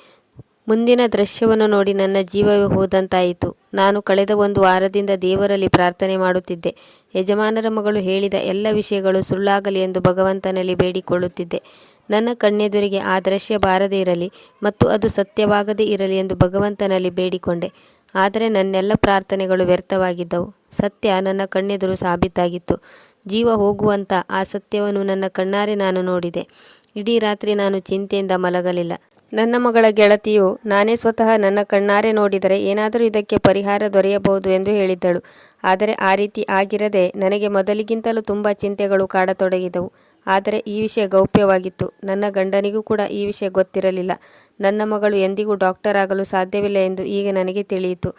ಮುಂದಿನ ದೃಶ್ಯವನ್ನು ನೋಡಿ ನನ್ನ ಜೀವವೇ ಹೋದಂತಾಯಿತು. ನಾನು ಕಳೆದ ಒಂದು ವಾರದಿಂದ ದೇವರಲ್ಲಿ ಪ್ರಾರ್ಥನೆ ಮಾಡುತ್ತಿದ್ದೆ. ಯಜಮಾನರ ಮಗಳು ಹೇಳಿದ ಎಲ್ಲ ವಿಷಯಗಳು ಸುಳ್ಳಾಗಲಿ ಎಂದು ಭಗವಂತನಲ್ಲಿ ಬೇಡಿಕೊಳ್ಳುತ್ತಿದ್ದೆ. ನನ್ನ ಕಣ್ಣೆದುರಿಗೆ ಆ ದೃಶ್ಯ ಬಾರದೇ ಇರಲಿ ಮತ್ತು ಅದು ಸತ್ಯವಾಗದೇ ಇರಲಿ ಎಂದು ಭಗವಂತನಲ್ಲಿ ಬೇಡಿಕೊಂಡೆ. ಆದರೆ ನನ್ನೆಲ್ಲ ಪ್ರಾರ್ಥನೆಗಳು ವ್ಯರ್ಥವಾಗಿದ್ದವು. ಸತ್ಯ ನನ್ನ ಕಣ್ಣೆದುರು ಸಾಬೀತಾಗಿತ್ತು. ಜೀವ ಹೋಗುವಂಥ ಆ ಸತ್ಯವನ್ನು ನನ್ನ ಕಣ್ಣಾರೆ ನಾನು ನೋಡಿದೆ. ಇಡೀ ರಾತ್ರಿ ನಾನು ಚಿಂತೆಯಿಂದ ಮಲಗಲಿಲ್ಲ. ನನ್ನ ಮಗಳ ಗೆಳತಿಯು ನಾನೇ ಸ್ವತಃ ನನ್ನ ಕಣ್ಣಾರೆ ನೋಡಿದರೆ ಏನಾದರೂ ಇದಕ್ಕೆ ಪರಿಹಾರ ದೊರೆಯಬಹುದು ಎಂದು ಹೇಳಿದ್ದಳು. ಆದರೆ ಆ ರೀತಿ ಆಗಿರದೆ ನನಗೆ ಮೊದಲಿಗಿಂತಲೂ ತುಂಬ ಚಿಂತೆಗಳು ಕಾಡತೊಡಗಿದವು. ಆದರೆ ಈ ವಿಷಯ ಗೌಪ್ಯವಾಗಿತ್ತು. ನನ್ನ ಗಂಡನಿಗೂ ಕೂಡ ಈ ವಿಷಯ ಗೊತ್ತಿರಲಿಲ್ಲ. ನನ್ನ ಮಗಳು ಎಂದಿಗೂ ಡಾಕ್ಟರ್ ಆಗಲು ಸಾಧ್ಯವಿಲ್ಲ ಎಂದು ಈಗ ನನಗೆ ತಿಳಿಯಿತು.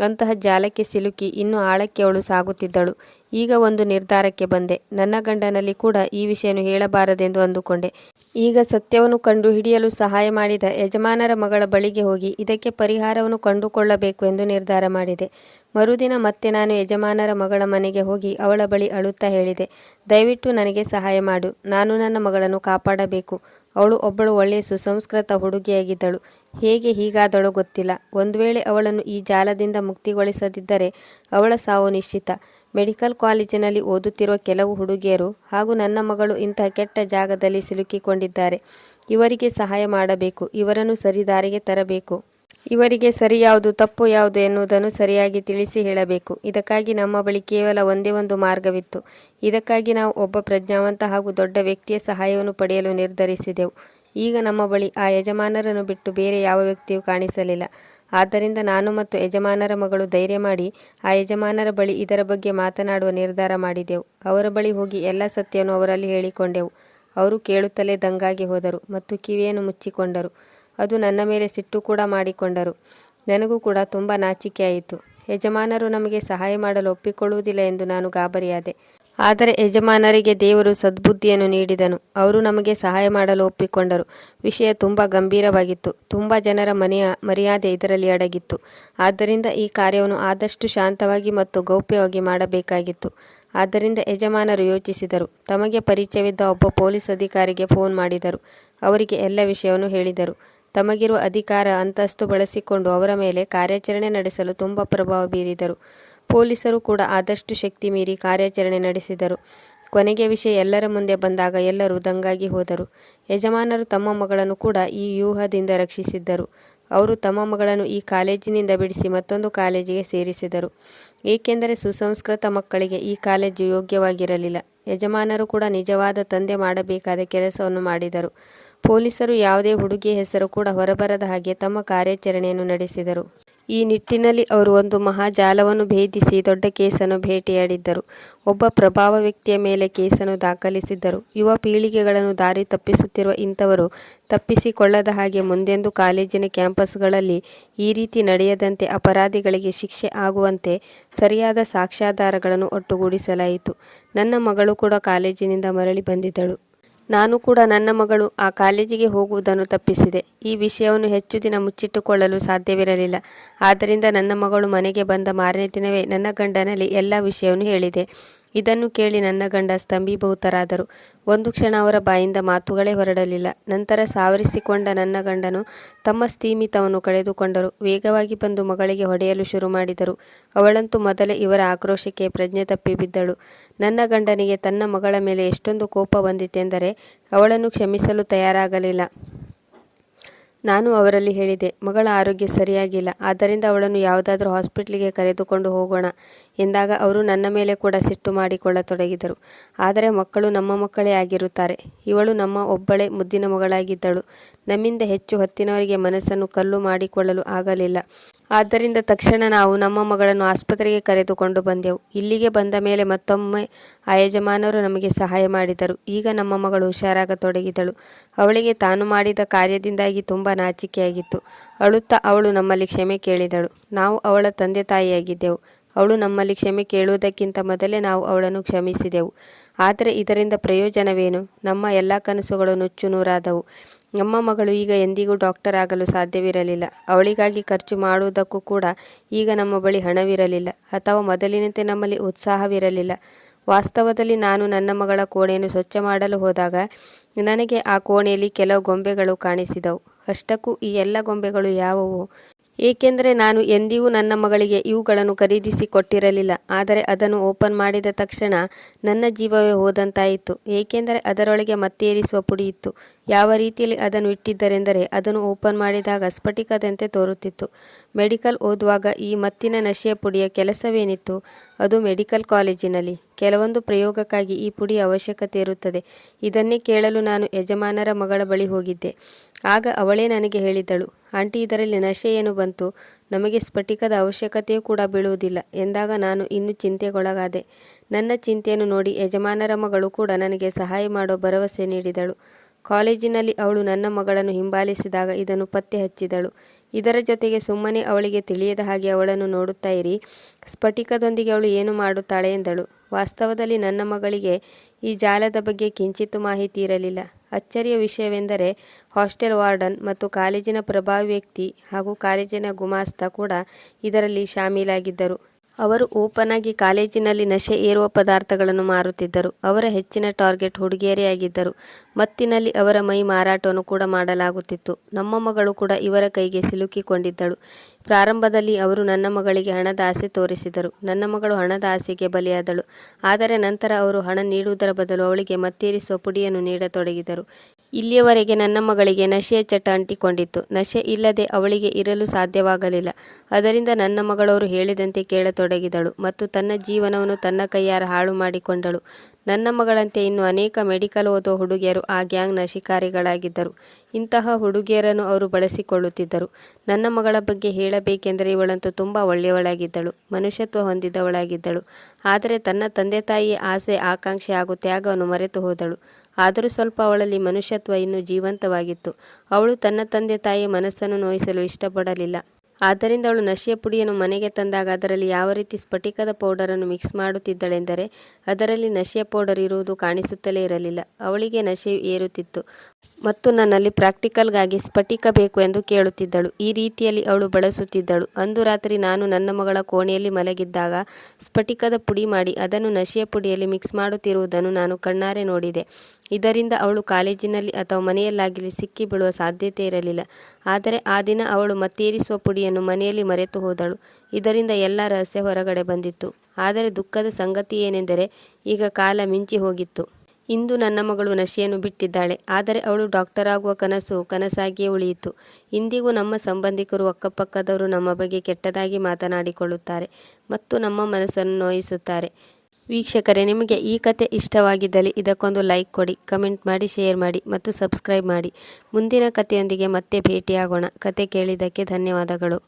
ಅಂತಹ ಜಾಲಕ್ಕೆ ಸಿಲುಕಿ ಇನ್ನೂ ಆಳಕ್ಕೆ ಅವಳು ಸಾಗುತ್ತಿದ್ದಳು. ಈಗ ಒಂದು ನಿರ್ಧಾರಕ್ಕೆ ಬಂದೆ. ನನ್ನ ಗಂಡನಲ್ಲಿ ಕೂಡ ಈ ವಿಷಯವನ್ನು ಹೇಳಬಾರದೆಂದು ಅಂದುಕೊಂಡೆ. ಈಗ ಸತ್ಯವನ್ನು ಕಂಡು ಹಿಡಿಯಲು ಸಹಾಯ ಮಾಡಿದ ಯಜಮಾನರ ಮಗಳ ಬಳಿಗೆ ಹೋಗಿ ಇದಕ್ಕೆ ಪರಿಹಾರವನ್ನು ಕಂಡುಕೊಳ್ಳಬೇಕು ಎಂದು ನಿರ್ಧಾರ ಮಾಡಿದೆ. ಮರುದಿನ ಮತ್ತೆ ನಾನು ಯಜಮಾನರ ಮಗಳ ಮನೆಗೆ ಹೋಗಿ ಅವಳ ಬಳಿ ಅಳುತ್ತಾ ಹೇಳಿದೆ, ದಯವಿಟ್ಟು ನನಗೆ ಸಹಾಯ ಮಾಡು. ನಾನು ನನ್ನ ಮಗಳನ್ನು ಕಾಪಾಡಬೇಕು. ಅವಳು ಒಬ್ಬಳು ಒಳ್ಳೆಯ ಸುಸಂಸ್ಕೃತ ಹುಡುಗಿಯಾಗಿದ್ದಳು. ಹೇಗೆ ಹೀಗಾದಳು ಗೊತ್ತಿಲ್ಲ. ಒಂದು ವೇಳೆ ಅವಳನ್ನು ಈ ಜಾಲದಿಂದ ಮುಕ್ತಿಗೊಳಿಸದಿದ್ದರೆ ಅವಳ ಸಾವು ನಿಶ್ಚಿತ. ಮೆಡಿಕಲ್ ಕಾಲೇಜಿನಲ್ಲಿ ಓದುತ್ತಿರುವ ಕೆಲವು ಹುಡುಗಿಯರು ಹಾಗೂ ನನ್ನ ಮಗಳು ಇಂತಹ ಕೆಟ್ಟ ಜಾಗದಲ್ಲಿ ಸಿಲುಕಿಕೊಂಡಿದ್ದಾರೆ. ಇವರಿಗೆ ಸಹಾಯ ಮಾಡಬೇಕು. ಇವರನ್ನು ಸರಿದಾರಿಗೆ ತರಬೇಕು. ಇವರಿಗೆ ಸರಿ ಯಾವುದು, ತಪ್ಪು ಯಾವುದು ಎನ್ನುವುದನ್ನು ಸರಿಯಾಗಿ ತಿಳಿಸಿ ಹೇಳಬೇಕು. ಇದಕ್ಕಾಗಿ ನಮ್ಮ ಬಳಿ ಕೇವಲ ಒಂದೇ ಒಂದು ಮಾರ್ಗವಿತ್ತು. ಇದಕ್ಕಾಗಿ ನಾವು ಒಬ್ಬ ಪ್ರಜ್ಞಾವಂತ ಹಾಗೂ ದೊಡ್ಡ ವ್ಯಕ್ತಿಯ ಸಹಾಯವನ್ನು ಪಡೆಯಲು ನಿರ್ಧರಿಸಿದೆವು. ಈಗ ನಮ್ಮ ಬಳಿ ಆ ಯಜಮಾನರನ್ನು ಬಿಟ್ಟು ಬೇರೆ ಯಾವ ವ್ಯಕ್ತಿಯೂ ಕಾಣಿಸಲಿಲ್ಲ. ಆದ್ದರಿಂದ ನಾನು ಮತ್ತು ಯಜಮಾನರ ಮಗಳು ಧೈರ್ಯ ಮಾಡಿ, ಆ ಯಜಮಾನರ ಬಳಿ ಇದರ ಬಗ್ಗೆ ಮಾತನಾಡುವ ನಿರ್ಧಾರ ಮಾಡಿದೆವು. ಅವರ ಬಳಿ ಹೋಗಿ ಎಲ್ಲ ಸತ್ಯವನ್ನು ಅವರಲ್ಲಿ ಹೇಳಿಕೊಂಡೆವು. ಅವರು ಕೇಳುತ್ತಲೇ ದಂಗಾಗಿ ಹೋದರು ಮತ್ತು ಕಿವಿಯನ್ನು ಮುಚ್ಚಿಕೊಂಡರು. ಅದು ನನ್ನ ಮೇಲೆ ಸಿಟ್ಟು ಕೂಡ ಮಾಡಿಕೊಂಡರು. ನನಗೂ ಕೂಡ ತುಂಬ ನಾಚಿಕೆಯಾಯಿತು. ಯಜಮಾನರು ನಮಗೆ ಸಹಾಯ ಮಾಡಲು ಒಪ್ಪಿಕೊಳ್ಳುವುದಿಲ್ಲ ಎಂದು ನಾನು ಗಾಬರಿಯಾದೆ. ಆದರೆ ಯಜಮಾನರಿಗೆ ದೇವರು ಸದ್ಬುದ್ಧಿಯನ್ನು ನೀಡಿದನು. ಅವರು ನಮಗೆ ಸಹಾಯ ಮಾಡಲು ಒಪ್ಪಿಕೊಂಡರು. ವಿಷಯ ತುಂಬ ಗಂಭೀರವಾಗಿತ್ತು. ತುಂಬ ಜನರ ಮನೆಯ ಮರ್ಯಾದೆ ಇದರಲ್ಲಿ ಅಡಗಿತ್ತು. ಆದ್ದರಿಂದ ಈ ಕಾರ್ಯವನ್ನು ಆದಷ್ಟು ಶಾಂತವಾಗಿ ಮತ್ತು ಗೌಪ್ಯವಾಗಿ ಮಾಡಬೇಕಾಗಿತ್ತು. ಆದ್ದರಿಂದ ಯಜಮಾನರು ಯೋಚಿಸಿದರು. ತಮಗೆ ಪರಿಚಯವಿದ್ದ ಒಬ್ಬ ಪೊಲೀಸ್ ಅಧಿಕಾರಿಗೆ ಫೋನ್ ಮಾಡಿದರು. ಅವರಿಗೆ ಎಲ್ಲ ವಿಷಯವನ್ನು ಹೇಳಿದರು. ತಮಗಿರುವ ಅಧಿಕಾರ ಅಂತಸ್ತು ಬಳಸಿಕೊಂಡು ಅವರ ಮೇಲೆ ಕಾರ್ಯಾಚರಣೆ ನಡೆಸಲು ತುಂಬ ಪ್ರಭಾವ ಬೀರಿದರು. ಪೊಲೀಸರು ಕೂಡ ಆದಷ್ಟು ಶಕ್ತಿ ಮೀರಿ ಕಾರ್ಯಾಚರಣೆ ನಡೆಸಿದರು. ಕೊನೆಗೆ ವಿಷಯ ಎಲ್ಲರ ಮುಂದೆ ಬಂದಾಗ ಎಲ್ಲರೂ ದಂಗಾಗಿ ಹೋದರು. ಯಜಮಾನರು ತಮ್ಮ ಮಗಳನ್ನು ಕೂಡ ಈ ವ್ಯೂಹದಿಂದ ರಕ್ಷಿಸಿದ್ದರು. ಅವರು ತಮ್ಮ ಮಗಳನ್ನು ಈ ಕಾಲೇಜಿನಿಂದ ಬಿಡಿಸಿ ಮತ್ತೊಂದು ಕಾಲೇಜಿಗೆ ಸೇರಿಸಿದರು. ಏಕೆಂದರೆ ಸುಸಂಸ್ಕೃತ ಮಕ್ಕಳಿಗೆ ಈ ಕಾಲೇಜು ಯೋಗ್ಯವಾಗಿರಲಿಲ್ಲ. ಯಜಮಾನರು ಕೂಡ ನಿಜವಾದ ತಂದೆ ಮಾಡಬೇಕಾದ ಕೆಲಸವನ್ನು ಮಾಡಿದರು. ಪೊಲೀಸರು ಯಾವುದೇ ಹುಡುಗಿಯ ಹೆಸರು ಕೂಡ ಹೊರಬರದ ಹಾಗೆ ತಮ್ಮ ಕಾರ್ಯಾಚರಣೆಯನ್ನು ನಡೆಸಿದರು. ಈ ನಿಟ್ಟಿನಲ್ಲಿ ಅವರು ಒಂದು ಮಹಾಜಾಲವನ್ನು ಭೇದಿಸಿ ದೊಡ್ಡ ಕೇಸನ್ನು ಭೇಟಿಯಾಡಿದ್ದರು. ಒಬ್ಬ ಪ್ರಭಾವ ವ್ಯಕ್ತಿಯ ಮೇಲೆ ಕೇಸನ್ನು ದಾಖಲಿಸಿದ್ದರು. ಯುವ ಪೀಳಿಗೆಗಳನ್ನು ದಾರಿ ತಪ್ಪಿಸುತ್ತಿರುವ ಇಂಥವರು ತಪ್ಪಿಸಿಕೊಳ್ಳದ ಹಾಗೆ ಮುಂದೆಂದು ಕಾಲೇಜಿನ ಕ್ಯಾಂಪಸ್ಗಳಲ್ಲಿ ಈ ರೀತಿ ನಡೆಯದಂತೆ ಅಪರಾಧಿಗಳಿಗೆ ಶಿಕ್ಷೆ ಆಗುವಂತೆ ಸರಿಯಾದ ಸಾಕ್ಷ್ಯಾಧಾರಗಳನ್ನು ಒಟ್ಟುಗೂಡಿಸಲಾಯಿತು. ನನ್ನ ಮಗಳು ಕೂಡ ಕಾಲೇಜಿನಿಂದ ಮರಳಿ ಬಂದಿದ್ದಳು. ನಾನು ಕೂಡ ನನ್ನ ಮಗಳು ಆ ಕಾಲೇಜಿಗೆ ಹೋಗುವುದನ್ನು ತಪ್ಪಿಸಿದೆ. ಈ ವಿಷಯವನ್ನು ಹೆಚ್ಚು ದಿನ ಮುಚ್ಚಿಟ್ಟುಕೊಳ್ಳಲು ಸಾಧ್ಯವಿರಲಿಲ್ಲ. ಆದ್ದರಿಂದ ನನ್ನ ಮಗಳು ಮನೆಗೆ ಬಂದ ಮಾರನೇ ದಿನವೇ ನನ್ನ ಗಂಡನಲ್ಲಿ ಎಲ್ಲ ವಿಷಯವನ್ನು ಹೇಳಿದೆ. ಇದನ್ನು ಕೇಳಿ ನನ್ನ ಗಂಡ ಸ್ತಂಭೀಭೂತರಾದರು. ಒಂದು ಕ್ಷಣ ಅವರ ಬಾಯಿಂದ ಮಾತುಗಳೇ ಹೊರಡಲಿಲ್ಲ. ನಂತರ ಸಾವರಿಸಿಕೊಂಡ ನನ್ನ ಗಂಡನು ತಮ್ಮ ಸ್ಥೀಮಿತವನ್ನು ಕಳೆದುಕೊಂಡರು. ವೇಗವಾಗಿ ಬಂದು ಮಗಳಿಗೆ ಹೊಡೆಯಲು ಶುರು ಮಾಡಿದರು. ಅವಳಂತೂ ಮೊದಲೇ ಇವರ ಆಕ್ರೋಶಕ್ಕೆ ಪ್ರಜ್ಞೆ ತಪ್ಪಿ ಬಿದ್ದಳು. ನನ್ನ ಗಂಡನಿಗೆ ತನ್ನ ಮಗಳ ಮೇಲೆ ಎಷ್ಟೊಂದು ಕೋಪ ಬಂದಿತೆಂದರೆ ಅವಳನ್ನು ಕ್ಷಮಿಸಲು ತಯಾರಾಗಲಿಲ್ಲ. ನಾನು ಅವರಲ್ಲಿ ಹೇಳಿದೆ, ಮಗಳ ಆರೋಗ್ಯ ಸರಿಯಾಗಿಲ್ಲ, ಆದ್ದರಿಂದ ಅವಳನ್ನು ಯಾವುದಾದರೂ ಹಾಸ್ಪಿಟ್ಲಿಗೆ ಕರೆದುಕೊಂಡು ಹೋಗೋಣ ಎಂದಾಗ ಅವರು ನನ್ನ ಮೇಲೆ ಕೂಡ ಸಿಟ್ಟು ಮಾಡಿಕೊಳ್ಳತೊಡಗಿದರು. ಆದರೆ ಮಕ್ಕಳು ನಮ್ಮ ಮಕ್ಕಳೇ ಆಗಿರುತ್ತಾರೆ. ಇವಳು ನಮ್ಮ ಒಬ್ಬಳೇ ಮುದ್ದಿನ ಮಗಳಾಗಿದ್ದಳು. ನಮ್ಮಿಂದ ಹೆಚ್ಚು ಹೊತ್ತಿನವರಿಗೆ ಮನಸ್ಸನ್ನು ಕಲ್ಲು ಮಾಡಿಕೊಳ್ಳಲು ಆಗಲಿಲ್ಲ. ಆದ್ದರಿಂದ ತಕ್ಷಣ ನಾವು ನಮ್ಮ ಮಗಳನ್ನು ಆಸ್ಪತ್ರೆಗೆ ಕರೆದುಕೊಂಡು ಬಂದೆವು. ಇಲ್ಲಿಗೆ ಬಂದ ಮೇಲೆ ಮತ್ತೊಮ್ಮೆ ಆ ಯಜಮಾನರು ನಮಗೆ ಸಹಾಯ ಮಾಡಿದರು. ಈಗ ನಮ್ಮ ಮಗಳು ಹುಷಾರಾಗತೊಡಗಿದಳು. ಅವಳಿಗೆ ತಾನು ಮಾಡಿದ ಕಾರ್ಯದಿಂದಾಗಿ ತುಂಬ ನಾಚಿಕೆಯಾಗಿತ್ತು. ಅಳುತ್ತಾ ಅವಳು ನಮ್ಮಲ್ಲಿ ಕ್ಷಮೆ ಕೇಳಿದಳು. ನಾವು ಅವಳ ತಂದೆ ತಾಯಿಯಾಗಿದ್ದೆವು. ಅವಳು ನಮ್ಮಲ್ಲಿ ಕ್ಷಮೆ ಕೇಳುವುದಕ್ಕಿಂತ ಮೊದಲೇ ನಾವು ಅವಳನ್ನು ಕ್ಷಮಿಸಿದೆವು. ಆದರೆ ಇದರಿಂದ ಪ್ರಯೋಜನವೇನು? ನಮ್ಮ ಎಲ್ಲ ಕನಸುಗಳು ನುಚ್ಚು ನೂರಾದವು. ನಮ್ಮ ಮಗಳು ಈಗ ಎಂದಿಗೂ ಡಾಕ್ಟರ್ ಆಗಲು ಸಾಧ್ಯವಿರಲಿಲ್ಲ. ಅವಳಿಗಾಗಿ ಖರ್ಚು ಮಾಡುವುದಕ್ಕೂ ಕೂಡ ಈಗ ನಮ್ಮ ಬಳಿ ಹಣವಿರಲಿಲ್ಲ. ಅಥವಾ ಮೊದಲಿನಂತೆ ನಮ್ಮಲ್ಲಿ ಉತ್ಸಾಹವಿರಲಿಲ್ಲ. ವಾಸ್ತವದಲ್ಲಿ ನಾನು ನನ್ನ ಮಗಳ ಕೋಣೆಯನ್ನು ಸ್ವಚ್ಛ ಮಾಡಲು ಹೋದಾಗ ನನಗೆ ಆ ಕೋಣೆಯಲ್ಲಿ ಕೆಲವು ಗೊಂಬೆಗಳು ಕಾಣಿಸಿದವು. ಅಷ್ಟಕ್ಕೂ ಈ ಎಲ್ಲ ಗೊಂಬೆಗಳು ಯಾವುವು? ಏಕೆಂದರೆ ನಾನು ಎಂದಿಗೂ ನನ್ನ ಮಗಳಿಗೆ ಇವುಗಳನ್ನು ಖರೀದಿಸಿ ಕೊಟ್ಟಿರಲಿಲ್ಲ ಆದರೆ ಅದನ್ನು ಓಪನ್ ಮಾಡಿದ ತಕ್ಷಣ ನನ್ನ ಜೀವವೇ ಹೋದಂತಾಯಿತು. ಏಕೆಂದರೆ ಅದರೊಳಗೆ ಮತ್ತೇರಿಸುವ ಪುಡಿ ಇತ್ತು. ಯಾವ ರೀತಿಯಲ್ಲಿ ಅದನ್ನು ಇಟ್ಟಿದ್ದರೆಂದರೆ ಅದನ್ನು ಓಪನ್ ಮಾಡಿದಾಗ ಸ್ಫಟಿಕದಂತೆ ತೋರುತ್ತಿತ್ತು. ಮೆಡಿಕಲ್ ಓದುವಾಗ ಈ ಮತ್ತಿನ ನಶೆಯ ಪುಡಿಯ ಕೆಲಸವೇನಿತ್ತು? ಅದು ಮೆಡಿಕಲ್ ಕಾಲೇಜಿನಲ್ಲಿ. ಕೆಲವೊಂದು ಪ್ರಯೋಗಕ್ಕಾಗಿ ಈ ಪುಡಿಯ ಅವಶ್ಯಕತೆ ಇರುತ್ತದೆ. ಇದನ್ನೇ ಕೇಳಲು ನಾನು ಯಜಮಾನರ ಮಗಳ ಬಳಿ ಹೋಗಿದ್ದೆ. ಆಗ ಅವಳೇ ನನಗೆ ಹೇಳಿದಳು, ಆಂಟಿ, ಇದರಲ್ಲಿ ನಶೆ ಬಂತು? ನಮಗೆ ಸ್ಫಟಿಕದ ಅವಶ್ಯಕತೆಯೂ ಕೂಡ ಬೀಳುವುದಿಲ್ಲ. ಎಂದಾಗ ನಾನು ಇನ್ನೂ ಚಿಂತೆಗೊಳಗಾದೆ. ನನ್ನ ಚಿಂತೆಯನ್ನು ನೋಡಿ ಯಜಮಾನರ ಮಗಳು ಕೂಡ ನನಗೆ ಸಹಾಯ ಮಾಡೋ ಭರವಸೆ ನೀಡಿದಳು. ಕಾಲೇಜಿನಲ್ಲಿ ಅವಳು ನನ್ನ ಮಗಳನ್ನು ಹಿಂಬಾಲಿಸಿದಾಗ ಇದನ್ನು ಪತ್ತೆ ಹಚ್ಚಿದಳು. ಇದರ ಜೊತೆಗೆ ಸುಮ್ಮನೆ ಅವಳಿಗೆ ತಿಳಿಯದ ಹಾಗೆ ಅವಳನ್ನು ನೋಡುತ್ತಾ ಇರಿ. ಸ್ಫಟಿಕದೊಂದಿಗೆ ಅವಳು ಏನು ಮಾಡುತ್ತಾಳೆ? ಎಂದಳು. ವಾಸ್ತವದಲ್ಲಿ ನನ್ನ ಮಗಳಿಗೆ ಈ ಜಾಲದ ಬಗ್ಗೆ ಕಿಂಚಿತ್ತೂ ಮಾಹಿತಿ ಇರಲಿಲ್ಲ. ಅಚ್ಚರಿಯ ವಿಷಯವೆಂದರೆ ಹಾಸ್ಟೆಲ್ ವಾರ್ಡನ್ ಮತ್ತು ಕಾಲೇಜಿನ ಪ್ರಭಾವಿ ವ್ಯಕ್ತಿ ಹಾಗೂ ಕಾಲೇಜಿನ ಗುಮಾಸ್ತ ಕೂಡ ಇದರಲ್ಲಿ ಶಾಮೀಲಾಗಿದ್ದರು. ಅವರು ಓಪನ್ ಆಗಿ ಕಾಲೇಜಿನಲ್ಲಿ ನಶೆ ಏರುವ ಪದಾರ್ಥಗಳನ್ನು ಮಾರುತ್ತಿದ್ದರು. ಅವರ ಹೆಚ್ಚಿನ ಟಾರ್ಗೆಟ್ ಹುಡುಗಿಯರೇ ಆಗಿದ್ದರು. ಮತ್ತಿನಲ್ಲಿ ಅವರ ಮೈ ಮಾರಾಟವನ್ನು ಕೂಡ ಮಾಡಲಾಗುತ್ತಿತ್ತು. ನಮ್ಮ ಮಗಳು ಕೂಡ ಇವರ ಕೈಗೆ ಸಿಲುಕಿಕೊಂಡಿದ್ದಳು. ಪ್ರಾರಂಭದಲ್ಲಿ ಅವರು ನನ್ನ ಮಗಳಿಗೆ ಹಣದ ಆಸೆ ತೋರಿಸಿದರು. ನನ್ನ ಮಗಳು ಹಣದ ಆಸೆಗೆ ಬಲಿಯಾದಳು. ಆದರೆ ನಂತರ ಅವರು ಹಣ ನೀಡುವುದರ ಬದಲು ಅವಳಿಗೆ ಮತ್ತೇರಿಸುವ ಪುಡಿಯನ್ನು ನೀಡತೊಡಗಿದರು. ಇಲ್ಲಿಯವರೆಗೆ ನನ್ನ ಮಗಳಿಗೆ ನಶೆಯ ಚಟ ಅಂಟಿಕೊಂಡಿತ್ತು. ನಶೆ ಇಲ್ಲದೆ ಅವಳಿಗೆ ಇರಲು ಸಾಧ್ಯವಾಗಲಿಲ್ಲ. ಅದರಿಂದ ನನ್ನ ಮಗಳವರು ಹೇಳಿದಂತೆ ಕೇಳತೊಡಗಿದಳು ಮತ್ತು ತನ್ನ ಜೀವನವನ್ನು ತನ್ನ ಕೈಯಾರ ಹಾಳು ಮಾಡಿಕೊಂಡಳು. ನನ್ನ ಮಗಳಂತೆ ಇನ್ನು ಅನೇಕ ಮೆಡಿಕಲ್ ಓದುವ ಹುಡುಗಿಯರು ಆ ಗ್ಯಾಂಗ್ನ ಶಿಕಾರಿಗಳಾಗಿದ್ದರು ಇಂತಹ ಹುಡುಗಿಯರನ್ನು ಅವರು ಬಳಸಿಕೊಳ್ಳುತ್ತಿದ್ದರು. ನನ್ನ ಮಗಳ ಬಗ್ಗೆ ಹೇಳಬೇಕೆಂದರೆ ಇವಳಂತೂ ತುಂಬ ಒಳ್ಳೆಯವಳಾಗಿದ್ದಳು, ಮನುಷ್ಯತ್ವ ಹೊಂದಿದವಳಾಗಿದ್ದಳು. ಆದರೆ ತನ್ನ ತಂದೆ ತಾಯಿಯ ಆಸೆ, ಆಕಾಂಕ್ಷೆ ಹಾಗೂ ತ್ಯಾಗವನ್ನು ಮರೆತು ಹೋದಳು ಆದರೂ ಸ್ವಲ್ಪ ಅವಳಲ್ಲಿ ಮನುಷ್ಯತ್ವ ಇನ್ನೂ ಜೀವಂತವಾಗಿತ್ತು. ಅವಳು ತನ್ನ ತಂದೆ ತಾಯಿಯ ಮನಸ್ಸನ್ನು ನೋಯಿಸಲು ಇಷ್ಟಪಡಲಿಲ್ಲ. ಆದ್ದರಿಂದ ಅವಳು ನಶೆಯ ಪುಡಿಯನ್ನು ಮನೆಗೆ ತಂದಾಗ ಅದರಲ್ಲಿ ಯಾವ ರೀತಿ ಸ್ಫಟಿಕದ ಪೌಡರನ್ನು ಮಿಕ್ಸ್ ಮಾಡುತ್ತಿದ್ದಳೆಂದರೆ ಅದರಲ್ಲಿ ನಶೆಯ ಪೌಡರ್ ಇರುವುದು ಕಾಣಿಸುತ್ತಲೇ ಇರಲಿಲ್ಲ. ಅವಳಿಗೆ ನಶೆ ಏರುತ್ತಿತ್ತು. ಮತ್ತು ನನ್ನಲ್ಲಿ ಪ್ರಾಕ್ಟಿಕಲ್ಗಾಗಿ ಸ್ಫಟಿಕ ಬೇಕು ಎಂದು ಕೇಳುತ್ತಿದ್ದಳು. ಈ ರೀತಿಯಲ್ಲಿ ಅವಳು ಬಳಸುತ್ತಿದ್ದಳು. ಅಂದು ರಾತ್ರಿ ನಾನು ನನ್ನ ಮಗಳ ಕೋಣೆಯಲ್ಲಿ ಮಲಗಿದ್ದಾಗ ಸ್ಫಟಿಕದ ಪುಡಿ ಮಾಡಿ ಅದನ್ನು ನಶೆಯ ಪುಡಿಯಲ್ಲಿ ಮಿಕ್ಸ್ ಮಾಡುತ್ತಿರುವುದನ್ನು ನಾನು ಕಣ್ಣಾರೆ ನೋಡಿದೆ. ಇದರಿಂದ ಅವಳು ಕಾಲೇಜಿನಲ್ಲಿ ಅಥವಾ ಮನೆಯಲ್ಲಾಗಲಿ ಸಿಕ್ಕಿ ಬೀಳುವ ಸಾಧ್ಯತೆ ಇರಲಿಲ್ಲ. ಆದರೆ ಆ ದಿನ ಅವಳು ಮತ್ತೇರಿಸುವ ಪುಡಿಯನ್ನು ಮನೆಯಲ್ಲಿ ಮರೆತು ಹೋದಳು. ಇದರಿಂದ ಎಲ್ಲ ರಹಸ್ಯ ಹೊರಗಡೆ ಬಂದಿತ್ತು. ಆದರೆ ದುಃಖದ ಸಂಗತಿ ಏನೆಂದರೆ, ಈಗ ಕಾಲ ಮಿಂಚಿ ಹೋಗಿತ್ತು. ಇಂದು ನನ್ನ ಮಗಳು ನಶೆಯನ್ನು ಬಿಟ್ಟಿದ್ದಾಳೆ. ಆದರೆ ಅವಳು ಡಾಕ್ಟರ್ ಆಗುವ ಕನಸು ಕನಸಾಗಿಯೇ ಉಳಿಯಿತು. ಇಂದಿಗೂ ನಮ್ಮ ಸಂಬಂಧಿಕರು ಅಕ್ಕಪಕ್ಕದವರು ನಮ್ಮ ಬಗ್ಗೆ ಕೆಟ್ಟದಾಗಿ ಮಾತನಾಡಿಕೊಳ್ಳುತ್ತಾರೆ ಮತ್ತು ನಮ್ಮ ಮನಸ್ಸನ್ನು ನೋಯಿಸುತ್ತಾರೆ. ವೀಕ್ಷಕರೇ, ನಿಮಗೆ ಈ ಕತೆ ಇಷ್ಟವಾಗಿದ್ದಲ್ಲಿ ಇದಕ್ಕೊಂದು ಲೈಕ್ ಕೊಡಿ, ಕಮೆಂಟ್ ಮಾಡಿ, ಶೇರ್ ಮಾಡಿ ಮತ್ತು ಸಬ್ಸ್ಕ್ರೈಬ್ ಮಾಡಿ. ಮುಂದಿನ ಕಥೆಯೊಂದಿಗೆ ಮತ್ತೆ ಭೇಟಿಯಾಗೋಣ. ಕತೆ ಕೇಳಿದ್ದಕ್ಕೆ ಧನ್ಯವಾದಗಳು.